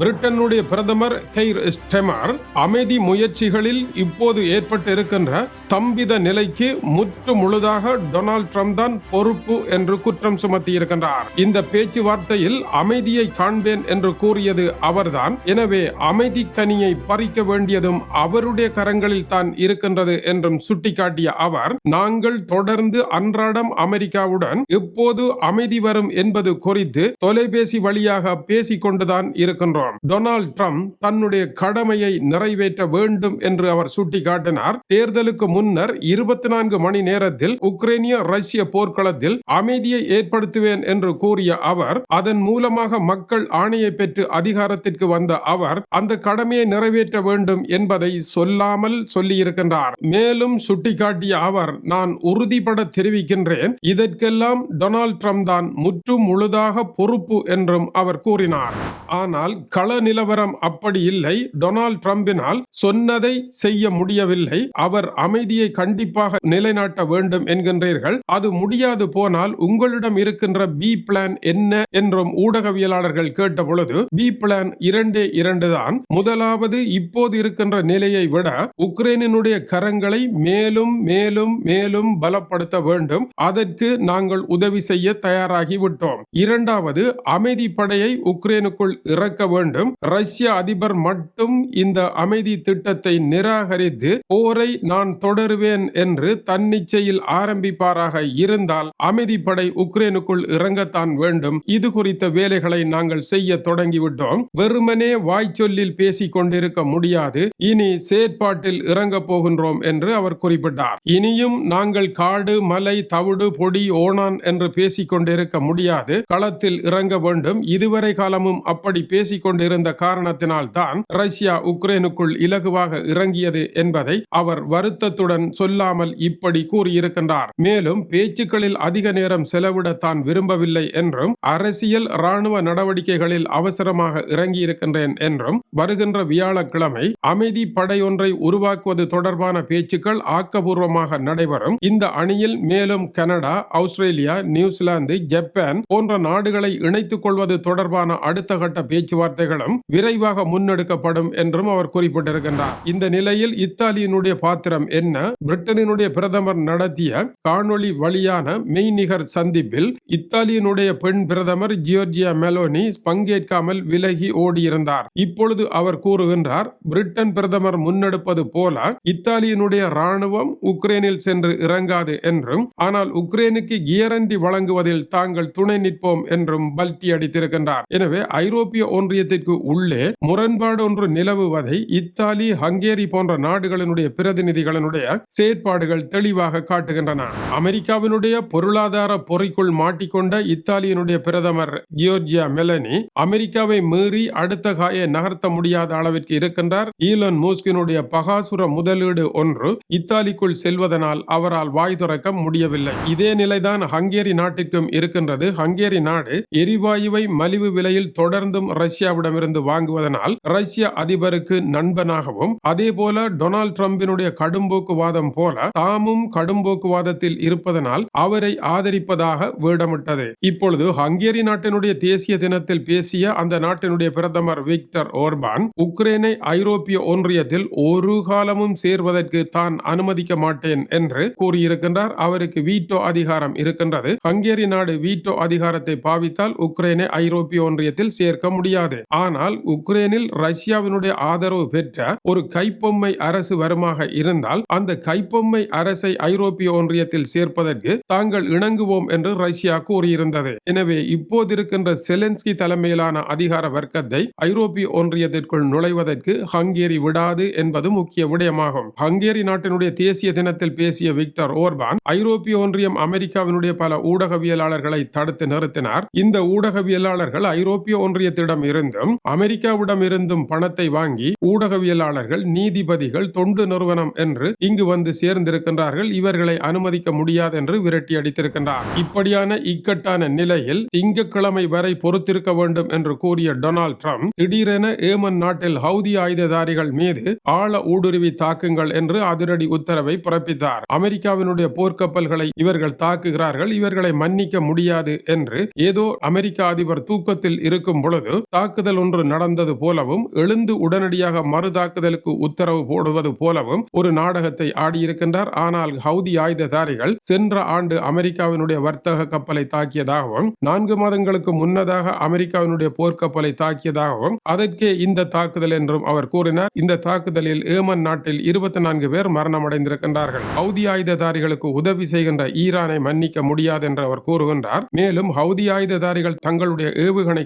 பிரிட்டனுடைய பிரதமர் கெய்ர் ஸ்டெமார் அமைதி முயற்சிகளில் இப்போது ஏற்பட்டிருக்கின்ற ஸ்தம்பித நிலைக்கு முற்று முழுதாக டொனால்ட் ட்ரம்ப் தான் பொறுப்பு என்று குற்றம் சுமத்தி இருக்கின்றார் இந்த பேச்சுவார்த்தையில் அமைதியை காண்பேன் என்று கூறியது அவர்தான். எனவே அமைதி கனியை பறிக்க வேண்டியதும் அவருடைய கரங்களில் தான் இருக்கின்றது என்றும் சுட்டிக்காட்டிய அவர் நாங்கள் தொடர்ந்து அன்றாடம் அமெரிக்காவுடன் எப்போது அமைதி வரும் என்பது குறித்து தொலைபேசி வழியாக பேசிக் கொண்டுதான் இருக்கின்றோம். டொனால்ட் ட்ரம்ப் தன்னுடைய கடமையை நிறைவேற்ற வேண்டும் என்று அவர் சுட்டிக்காட்டினார். தேர்தலுக்கு முன்னர் இருபத்தி நான்கு மணி நேரத்தில் உக்ரைனிய ரஷ்ய போர்க்களத்தில் அமைதியை ஏற்படுத்துவேன் என்று கூறிய அவர் அதன் மூலமாக மக்கள் ஆணையை பெற்று அதிகாரத்திற்கு வந்த அவர் அந்த கடமையை நிறைவேற்ற வேண்டும் என்பதை சொல்லாமல் சொல்லியிருக்கின்றார். மேலும் சுட்டிக்காட்டிய அவர் நான் உறுதிபட தெரிவிக்கின்றேன் இதற்கெல்லாம் டொனால்ட் ட்ரம்ப் தான் முற்றும் முழுதாக பொறுப்பு என்றும் அவர் கூறினார். ஆனால் கள நிலவரம் அப்படி இல்லை. டொனால்ட் ட்ரம்பினால் சொன்னதை செய்ய முடியவில்லை. அவர் அமைதியை கண்டிப்பாக நிலைநாட்ட வேண்டும் என்கின்றீர்கள். அது முடியாது போனால் உங்களிடம் இருக்கின்ற பி பிளான் என்ன என்றும் ஊடகவியலாளர்கள் கேட்ட பொழுது பி பிளான் இரண்டே இரண்டு தான். முதலாவது இப்போது இருக்கின்ற நிலையை விட உக்ரைனினுடைய கரங்களை மேலும் மேலும் மேலும் பலப்படுத்த வேண்டும். அதற்கு நாங்கள் உதவி செய்ய தயாராகிவிட்டோம். இரண்டாவது அமைதி படையை உக்ரைனுக்குள் இறக்க வேண்டும். ரஷ்ய அதிபர் மட்டும் இந்த அமைதி திட்டத்தை நிராகரித்து போரை நான் தொடருவேன் என்று தன்னிச்சையில் ஆரம்பிப்பாராக இருந்தால் அமைதிப்படை உக்ரைனுக்குள் இறங்கத்தான் வேண்டும். இது குறித்த வேலைகளை நாங்கள் செய்ய தொடங்கிவிட்டோம். வெறுமனே வாய்ச்சொல்லில் பேசிக் கொண்டிருக்க முடியாது. இனி செயற்பாட்டில் இறங்க போகின்றோம் என்று அவர் குறிப்பிட்டார். இனியும் நாங்கள் காடு மலை தவிடு பொடி ஓணான் என்று பேசிக் கொண்டிருக்க முடியாது. களத்தில் இறங்க வேண்டும். இதுவரை காலமும் அப்படி பேசிக் கொண்டிருந்த காரணத்தினால் தான் ரஷ்யா உக்ரைனுக்குள் இலகுவாக இறங்கியது என்பதை அவர் வருத்தத்துடன் சொல்லாமல் இப்படி கூறியிருக்கின்றார். மேலும் பேச்சுக்களில் அதிக நேரம் செலவிட தான் விரும்பவில்லை என்றும் அரசியல் ராணுவ நடவடிக்கைகளில் அவசரமாக இறங்கியிருக்கின்றேன் என்றும் வருகின்ற வியாழக்கிழமை அமைதி படையொன்றை உருவாக்குவது தொடர்பான பேச்சுக்கள் ஆக்கபூர்வமாக நடைபெறும். இந்த அணியில் மேலும் கனடா ஆஸ்திரேலியா நியூசிலாந்து ஜப்பான் போன்ற நாடுகளை இணைத்துக் கொள்வது தொடர்பான அடுத்த கட்ட பேச்சுவார்த்தைகளும் விரைவாக முன்னெடுக்கப்படும் என்றும் அவர் குறிப்பிட்டிருக்கின்றார். இந்த நிலையில் இத்தாலியினுடைய பாத்திரம் என்ன? பிரிட்டனினுடைய பிரதமர் நடத்திய காணொளி வழியான மெய்நிகர் சந்திப்பில் இத்தாலியினுடைய பெண் பிரதமர் ஜியோர்ஜியா மெலோனி பங்கேற்காமல் விலகி ஓடியிருந்தார். இப்பொழுது அவர் கூறுகின்றார் பிரிட்டன் பிரதமர் முன்னெடுப்பது போல இத்தாலியினுடைய ராணுவம் உக்ரைனில் சென்று இறங்காது என்றும் ஆனால் உக்ரைனுக்கு கியரண்டி வழங்குவதில் தாங்கள் துணை நிற்போம் என்றும் பல்டி அடித்திருக்கின்றார். எனவே ஐரோப்பிய ஐரோப்பிய ஒன்றியத்திற்கு உள்ளே முரண்பாடு ஒன்று நிலவுவதை இத்தாலி ஹங்கேரி போன்ற நாடுகளினுடைய பிரதிநிதிகளினுடைய செயற்பாடுகள் தெளிவாக காட்டுகின்றன. அமெரிக்காவினுடைய பொருளாதார பொறிக்குள் மாட்டிக்கொண்ட இத்தாலியினுடைய பிரதமர் ஜியோர்ஜியா மெலனி அமெரிக்காவை மீறி அடுத்த காயை நகர்த்த முடியாத அளவிற்கு இருக்கின்றார். ஈலன் மூஸ்கினுடைய பகாசுர முதலீடு ஒன்று இத்தாலிக்குள் செல்வதனால் அவரால் வாய் துறக்க முடியவில்லை. இதே நிலைதான் ஹங்கேரி நாட்டிற்கும் இருக்கின்றது. ஹங்கேரி நாடு எரிவாயுவை மலிவு விலையில் தொடர்ந்து தொடர்ந்தும் ரஷ்யாவிடமிருந்து வாங்குவதனால் ரஷ்ய அதிபருக்கு நண்பனாகவும் அதே போல டொனால்ட் டிரம்பினுடைய கடும்போக்குவாதம் போல தாமும் கடும்போக்குவாதத்தில் இருப்பதனால் அவரை ஆதரிப்பதாக வேடமிட்டது. இப்பொழுது ஹங்கேரி நாட்டினுடைய தேசிய தினத்தில் பேசிய அந்த நாட்டினுடைய பிரதமர் விக்டர் ஓர்பான் உக்ரைனை ஐரோப்பிய ஒன்றியத்தில் ஒரு காலமும் சேர்வதற்கு தான் அனுமதிக்க மாட்டேன் என்று கூறியிருக்கின்றார். அவருக்கு வீட்டோ அதிகாரம் இருக்கின்றது. ஹங்கேரி நாடு வீட்டோ அதிகாரத்தை பாவித்தால் உக்ரைனை ஐரோப்பிய ஒன்றியத்தில் சேர்க்க முடியாது. ஆனால் உக்ரைனில் ரஷ்யாவினுடைய ஆதரவு பெற்ற ஒரு கைப்பொம்மை அரசு வருமாக இருந்தால் அந்த கைப்பொம்மை அரசை ஐரோப்பிய ஒன்றியத்தில் சேர்ப்பதற்கு தாங்கள் இணங்குவோம் என்று ரஷ்யா கூறியிருந்தது. எனவே இப்போது இருக்கின்ற செலன்ஸ்கி தலைமையிலான அதிகார வர்க்கத்தை ஐரோப்பிய ஒன்றியத்திற்குள் நுழைவதற்கு ஹங்கேரி விடாது என்பது முக்கிய விடயமாகும். ஹங்கேரி நாட்டினுடைய தேசிய தினத்தில் பேசிய விக்டர் ஓர்பான் ஐரோப்பிய ஒன்றியம் அமெரிக்காவினுடைய பல ஊடகவியலாளர்களை தடுத்து நிறுத்தினார். இந்த ஊடகவியலாளர்கள் ஐரோப்பிய ஒன்றிய சோவியத்திடம் இருந்தும் அமெரிக்காவிடம் இருந்தும் பணத்தை வாங்கி ஊடகவியலாளர்கள் நீதிபதிகள் தொண்டு நிறுவனம் என்று இங்கு வந்து சேர்ந்திருக்கின்றார்கள். இவர்களை அனுமதிக்க முடியாது என்று விரட்டி அடித்திருக்கின்றார். இப்படியான இக்கட்டான நிலையில் திங்கட்கிழமை வரை பொறுத்திருக்க வேண்டும் என்று கூறிய டொனால்ட் ட்ரம்ப் திடீரென ஏமன் நாட்டில் ஹவுதி ஆயுததாரிகள் மீது ஆழ ஊடுருவி தாக்குங்கள் என்று அதிரடி உத்தரவை பிறப்பித்தார். அமெரிக்காவினுடைய போர்க்கப்பல்களை இவர்கள் தாக்குகிறார்கள். இவர்களை மன்னிக்க முடியாது என்று ஏதோ அமெரிக்க அதிபர் தூக்கத்தில் இருக்கும் பொழுது தாக்குதல் ஒன்று நடந்தது போலவும் எழுந்து உடனடியாக மறு தாக்குதலுக்கு உத்தரவு போடுவது போலவும் ஒரு நாடகத்தை ஆடியிருக்கின்றார். ஆனால் ஹவுதி ஆயுததாரிகள் சென்ற ஆண்டு அமெரிக்காவினுடைய வர்த்தக கப்பலை தாக்கியதாகவும் நான்கு மாதங்களுக்கு முன்னதாக அமெரிக்காவினுடைய போர்க்கப்பலை தாக்கியதாகவும் அதற்கே இந்த தாக்குதல் என்றும் அவர் கூறினார். இந்த தாக்குதலில் ஏமன் நாட்டில் இருபத்தி நான்கு பேர் மரணமடைந்திருக்கின்றார்கள். ஹவுதி ஆயுததாரிகளுக்கு உதவி செய்கின்ற ஈரானை மன்னிக்க முடியாது என்று அவர் கூறுகின்றார். மேலும் ஹவுதி ஆயுததாரிகள் தங்களுடைய ஏவுகணை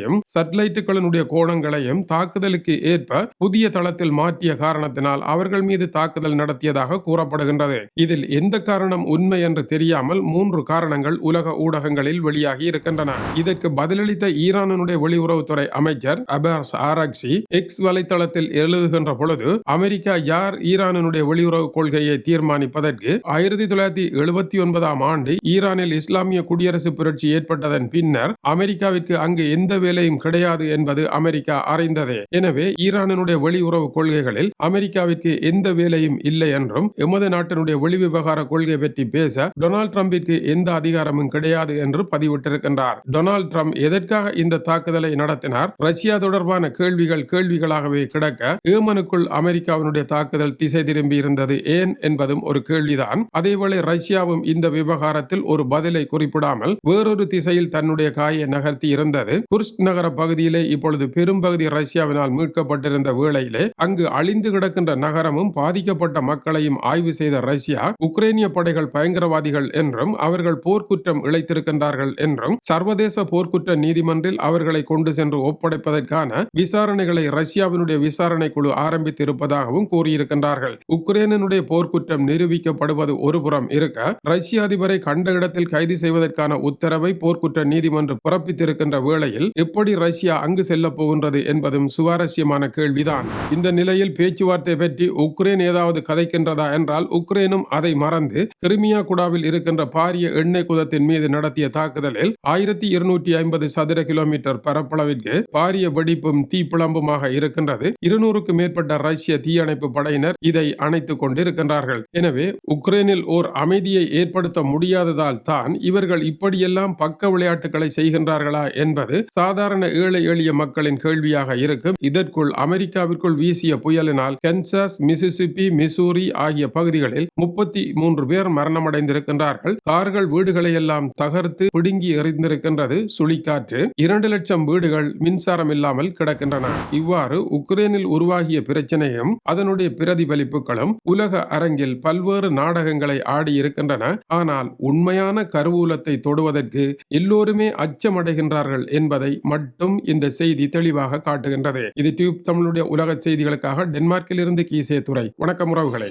கட்டமைப்பையும் சட்டலைட்டுகளினுடைய கோணங்களையும் தாக்குதலுக்கு ஏற்ப புதிய தளத்தில் மாற்றிய காரணத்தினால் அவர்கள் மீது தாக்குதல் நடத்தியதாக கூறப்படுகின்றது. இதில் எந்த காரணம் உண்மை என்று தெரியாமல் மூன்று காரணங்கள் உலக ஊடகங்களில் வெளியாகி இருக்கின்றன. இதற்கு பதிலளித்த ஈரானுடைய வெளியுறவுத்துறை அமைச்சர் அபாஸ் ஆராக்சி எக்ஸ் வலைத்தளத்தில் எழுதுகின்ற பொழுது அமெரிக்கா யார் ஈரானுடைய வெளியுறவு கொள்கையை தீர்மானிப்பதற்கு ஆயிரத்தி தொள்ளாயிரத்தி எழுபத்தி ஒன்பதாம் ஆண்டு ஈரானில் இஸ்லாமிய குடியரசு புரட்சி ஏற்பட்டதன் பின்னர் அமெரிக்காவிற்கு அங்கு எந்த வேலையும் கிடையாது என்பது அமெரிக்கா அறிந்ததே. எனவே ஈரானினுடைய வெளியுறவு கொள்கைகளில் அமெரிக்காவிற்கு எந்த வேலையும் இல்லை என்றும் எமது நாட்டினுடைய வெளிவிவகார கொள்கை பற்றி பேச டொனால்ட் ட்ரம்பிற்கு எந்த அதிகாரமும் கிடையாது என்று பதிவிட்டிருக்கின்றார். டொனால்ட் ட்ரம்ப் எதற்காக இந்த தாக்குதலை நடத்தினார்? ரஷ்யா தொடர்பான கேள்விகள் கேள்விகளாகவே கிடக்க ஏமனுக்குள் அமெரிக்காவினுடைய தாக்குதல் திசை திரும்பி இருந்தது ஏன் என்பதும் ஒரு கேள்விதான். அதேவேளை ரஷ்யாவும் இந்த விவகாரத்தில் ஒரு பதிலை குறிப்பிடாமல் வேறொரு திசையில் தன்னுடைய காயை நகர்த்தி இருந்தது. குர்ஸ்க் நகர பகுதியிலே இப்பொழுது பெரும்பகுதி ரஷ்யாவினால் மீட்கப்பட்டிருந்த வேளையிலே அங்கு அழிந்து கிடக்கின்ற நகரமும் பாதிக்கப்பட்ட மக்களையும் ஆய்வு செய்த ரஷ்யா உக்ரைனிய படைகள் பயங்கரவாதிகள் என்றும் அவர்கள் போர்க்குற்றம் இழைத்திருக்கின்றார்கள் என்றும் சர்வதேச போர்க்குற்ற நீதிமன்றில் அவர்களை கொண்டு சென்று ஒப்படைப்பதற்கான விசாரணைகளை ரஷ்யாவினுடைய விசாரணை குழு ஆரம்பித்து இருப்பதாகவும் கூறியிருக்கின்றார்கள். உக்ரைனுடைய போர்க்குற்றம் நிரூபிக்கப்படுவது ஒருபுறம் இருக்க ரஷ்ய அதிபரை கண்ட இடத்தில் கைது செய்வதற்கான உத்தரவை போர்க்குற்ற நீதிமன்றம் பிறப்பித்திருக்கின்ற வேளையில் எப்படி ரஷ்யா அங்கு செல்ல போகின்றது என்பதும் சுவாரஸ்யமான கேள்விதான். இந்த நிலையில் பேச்சுவார்த்தை பற்றி உக்ரைன் ஏதாவது கதைக்கின்றதா என்றால் உக்ரைனும் அதை மறந்து கிரிமியா குடாவில் இருக்கின்ற பாரிய எண்ணெய் குதத்தின் மீது நடத்திய தாக்குதலில் ஆயிரத்தி இருநூற்றி ஐம்பது சதுர கிலோமீட்டர் பரப்பளவிற்கு பாரிய வெடிப்பும் தீப்பிழம்புமாக இருக்கின்றது. இருநூறுக்கு மேற்பட்ட ரஷ்ய தீயணைப்பு படையினர் இதை அணைத்துக் கொண்டிருக்கின்றார்கள். எனவே உக்ரைனில் ஓர் அமைதியை ஏற்படுத்த முடியாததால் தான் இவர்கள் இப்படியெல்லாம் பக்க விளையாட்டுகளை செய்கின்றார்களா என்பது சாதாரண ஏழை எளிய மக்களின் கேள்வியாக இருக்கும். இதற்குள் அமெரிக்காவிற்குள் வீசிய புயலினால் கென்சாஸ் மிசிசிபி மிசூரி ஆகிய பகுதிகளில் முப்பத்தி மூன்று பேர் மரணமடைந்திருக்கின்றார்கள். கார்கள் வீடுகளை எல்லாம் தகர்த்து பிடுங்கி எறிந்திருக்கின்றது சுழிக்காற்று. இரண்டு லட்சம் வீடுகள் மின்சாரம் இல்லாமல் கிடக்கின்றன. இவ்வாறு உக்ரைனில் உருவாகிய பிரச்சனையும் அதனுடைய பிரதிபலிப்புகளும் உலக அரங்கில் பல்வேறு நாடகங்களை ஆடியிருக்கின்றன. ஆனால் உண்மையான கருவூலத்தை தொடுவதற்கு எல்லோருமே அச்சமடைகின்றார்கள் என்பதை மட்டும் இந்த செய்தி தெளிவாக காட்டுகின்றது. இது டியூப் தமிழுடைய உலக செய்திகளுக்காக டென்மார்க்கில் இருந்து கீசே துறை வணக்கம் உறவுகளே.